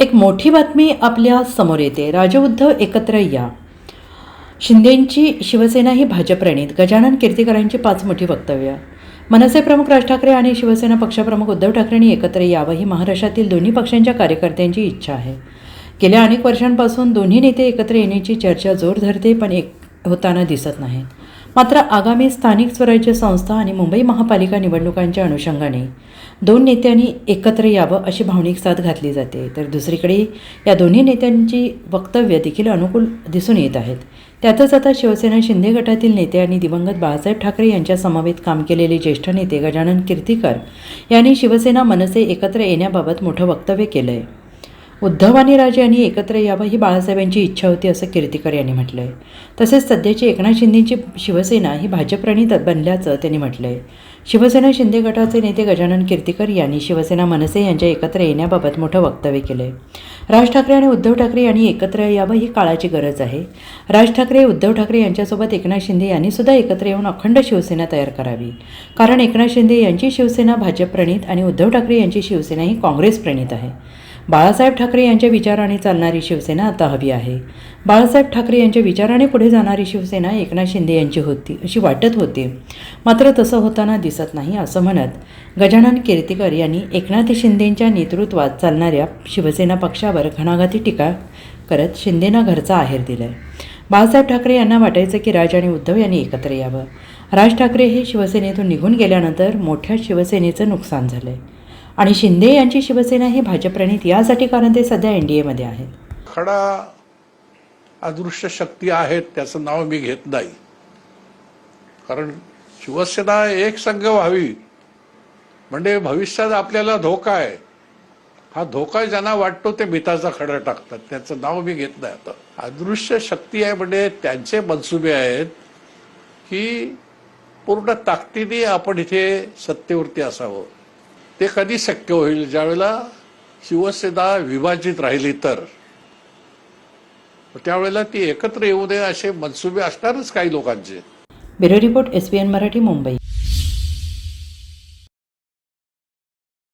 एक मोठी बातमी आपल्यासमोर येते. राजे उद्धव एकत्र या. शिंदेंची शिवसेना ही भाजपप्रणीत गजानन कीर्तीकरांची पाच मोठी वक्तव्य. मनसे प्रमुख राज ठाकरे आणि शिवसेना पक्षप्रमुख उद्धव ठाकरेंनी एकत्र यावं ही महाराष्ट्रातील दोन्ही पक्षांच्या कार्यकर्त्यांची इच्छा आहे. गेल्या अनेक वर्षांपासून दोन्ही नेते एकत्र येण्याची चर्चा जोर धरते पण एक होताना दिसत नाहीत. मात्र आगामी स्थानिक स्वराज्य संस्था आणि मुंबई महापालिका निवडणुकांच्या अनुषंगाने दोन नेत्यांनी एकत्र यावं अशी भावनिक साथ घातली जाते. तर दुसरीकडे या दोन्ही नेत्यांची वक्तव्य देखील अनुकूल दिसून येत आहेत. त्यातच आता शिवसेना शिंदे गटातील नेते आणि दिवंगत बाळासाहेब ठाकरे यांच्या समवेत काम केलेले ज्येष्ठ नेते गजानन कीर्तीकर यांनी शिवसेना मनसे एकत्र येण्याबाबत मोठं वक्तव्य केलं आहे उद्धव आणि राजे यांनी एकत्र यावं ही बाळासाहेबांची इच्छा होती असं कीर्तिकर यांनी म्हटलं आहे तसेच सध्याची एकनाथ शिंदेची शिवसेना ही भाजपप्रणित बनल्याचं त्यांनी म्हटलं आहे शिवसेना शिंदे गटाचे नेते गजानन कीर्तिकर यांनी शिवसेना मनसे यांच्या एकत्र येण्याबाबत मोठं वक्तव्य केलं आहे राज ठाकरे आणि उद्धव ठाकरे यांनी एकत्र यावं ही काळाची गरज आहे. राज ठाकरे उद्धव ठाकरे यांच्यासोबत एकनाथ शिंदे यांनी सुद्धा एकत्र येऊन अखंड शिवसेना तयार करावी. कारण एकनाथ शिंदे यांची शिवसेना भाजपप्रणित आणि उद्धव ठाकरे यांची शिवसेना ही काँग्रेस प्रणित आहे. बाळासाहेब ठाकरे यांच्या विचाराने चालणारी शिवसेना आता हवी आहे. बाळासाहेब ठाकरे यांच्या विचाराने पुढे जाणारी शिवसेना एकनाथ शिंदे यांची होती अशी वाटत होती. मात्र तसं होताना दिसत नाही असं म्हणत गजानन कीर्तीकर यांनी एकनाथ शिंदेंच्या नेतृत्वात चालणाऱ्या शिवसेना पक्षावर घणाघाती टीका करत शिंदेना घरचा आहेर दिलाय. बाळासाहेब ठाकरे यांना वाटायचं की राज आणि उद्धव यांनी एकत्र यावं. राज ठाकरे हे शिवसेनेतून निघून गेल्यानंतर मोठ्या शिवसेनेचं नुकसान झालं आहे आणि शिंदे यांची शिवसेना ही भाजपप्रणित यासाठी कारण ते सध्या एन डी एमध्ये आहेत खडा अदृश्य शक्ती आहेत त्याचं नाव मी घेत नाही. कारण शिवसेना एक संघ व्हावी म्हणजे भविष्यात आपल्याला धोका आहे. हा धोका ज्यांना वाटतो ते मिताचा खडा टाकतात त्याचं नाव मी घेत नाही आता. अदृश्य शक्ती आहे म्हणजे त्यांचे मनसुबे आहेत की पूर्ण ताकदीने आपण इथे सत्तेवरती असावं. ते कधी शक्य होईल? ज्यावेळेला शिवसेना विभाजित राहिली तर. त्यावेळेला ती एकत्र येऊ नये असे मनसुबे असणारच काही लोकांचे. Bureau report S N Marathi Mumbai.